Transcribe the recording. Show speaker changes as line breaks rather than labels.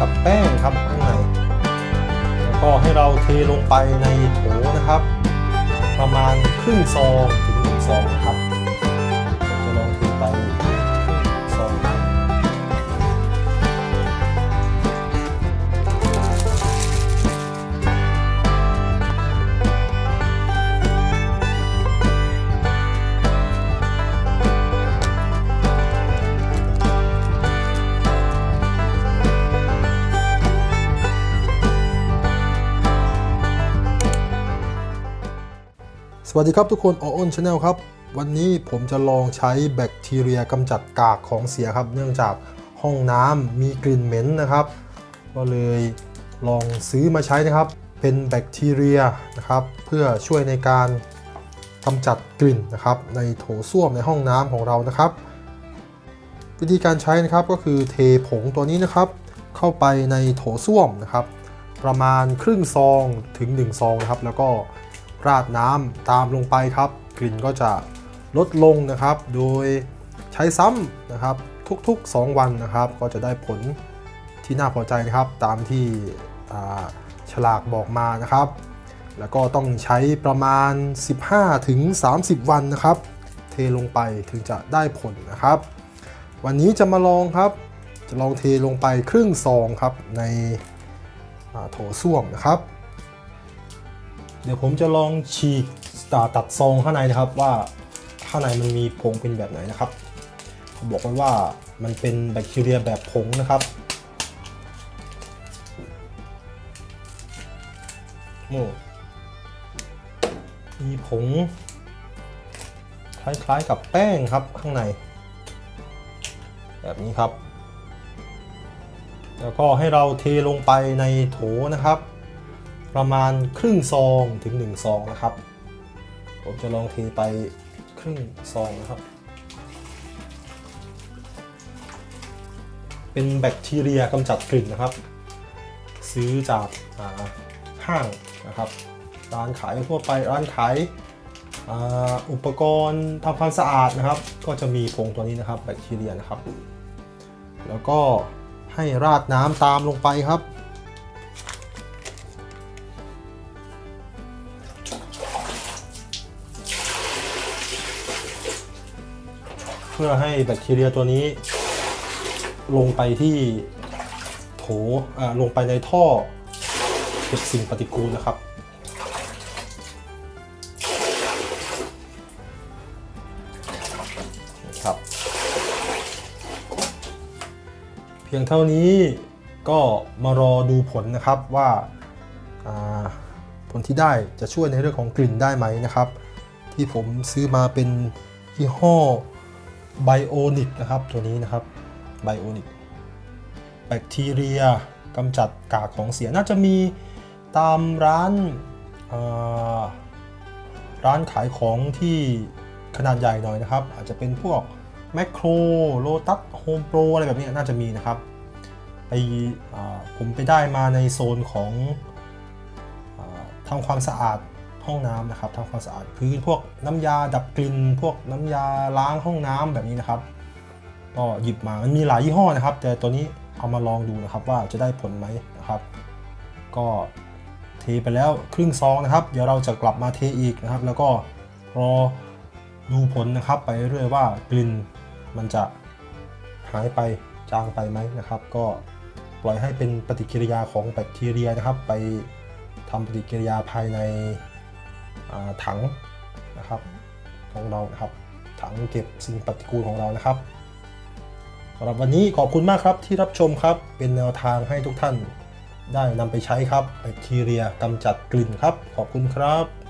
กับแป้งครับข้างในแล้วก็ให้เราเทลงไปในโถนะครับ ประมาณครึ่งซองถึงหนึ่งซองครับ สวัสดีครับทุกคนออ้นชาแนลครับ วันนี้ผมจะลองใช้แบคทีเรียกำจัดกากของเสียครับ เนื่องจากห้องน้ำมีกลิ่นเหม็นนะครับ ก็เลยลองซื้อมาใช้นะครับ เป็นแบคทีเรียนะครับ เพื่อช่วยในการกำจัดกลิ่นนะครับ ในโถส้วมในห้องน้ำของเรานะครับ วิธีการใช้นะครับก็คือเทผงตัวนี้นะครับ เข้าไปในโถส้วมนะครับ ประมาณครึ่งซองถึง1ซองนะครับ แล้วก็ ราดน้ำตามลงไปครับ กลิ่นก็จะลดลงนะครับ โดยใช้ซ้ำนะครับทุกๆ 2 วันนะครับ ก็จะได้ผลที่น่าพอใจนะครับตามที่ฉลากบอกมานะครับ แล้วก็ต้องใช้ประมาณ 15 ถึง 30 วันนะครับ เทลงไปถึงจะได้ผลนะครับ วันนี้จะมาลองครับ จะลองเทลงไปครึ่งซองครับในโถส้วมนะครับ เดี๋ยวผมจะลองฉีกตัดซองข้างในนะครับว่าข้างในมันมีผงเป็นแบบไหนนะครับเขาบอกไว้ว่ามันเป็นแบคทีเรียแบบผงนะครับโอ้มีผง คล้ายๆกับแป้งครับข้างใน แบบนี้ครับ แล้วก็ให้เราเทลงไปในโถนะครับ ประมาณครึ่งซองถึง1ซองนะครับ ผมจะลองเทไปครึ่งซองนะครับ เป็นแบคทีเรียกำจัดกลิ่นนะครับ ซื้อจากาห้างนะครับ ร้านขายทั่วไปร้านขายอ่าอุปกรณ์ทำความสะอาดนะครับ ก็จะมีผงตัวนี้นะครับแบคทีเรียนะครับ แล้วก็ให้ราดน้ำตามลงไปครับ เพื่อให้แบคทีเรียตัวนี้ ลงไปที่โถลงไปในท่อเก็บสิ่งปฏิกูลนะครับครับ เพียงเท่านี้ก็มารอดูผลนะครับว่าอ่าผลที่ได้จะช่วยในเรื่องของกลิ่นได้ไหมนะครับ ที่ผมซื้อมาเป็นยี่ห้อ ไบโอนิกนะครับตัวนี้นะครับไบโอนิกแบคทีเรียกำจัดกากของเสียน่าจะมีตามร้านาร้านขายของที่ขนาดใหญ่หน่อยนะครับ อาจจะเป็นพวกแมคโครโลตัสโฮมโปรอะไรแบบนี้น่าจะมีนะครับไปผมไปได้มาในโซนของอทำความสะอาด ห้องน้ำนะครับทำความสะอาดพื้นพวกน้ำยาดับกลิ่นพวกน้ำยาล้างห้องน้ำแบบนี้นะครับ ก็หยิบมามันมีหลายยี่ห้อนะครับ แต่ตัวนี้เอามาลองดูนะครับว่าจะได้ผลไหมนะครับ ก็เทไปแล้วครึ่งซองนะครับ เดี๋ยวเราจะกลับมาเทอีกนะครับ แล้วก็รอดูผลนะครับ ไปเรื่อยว่ากลิ่นมันจะหายไปจางไปไหมนะครับ ก็ปล่อยให้เป็นปฏิกิริยาของแบคทีเรียนะครับ ไปทำปฏิกิริยาภายใน ถังนะครับของเรานะครับถังเก็บสิ่งปฏิกูลของเรานะครับสำหรับวันนี้ขอบคุณมากครับที่รับชมครับ เป็นแนวทางให้ทุกท่านได้นำไปใช้ครับแบคทีเรียกำจัดกลิ่นครับ ขอบคุณครับ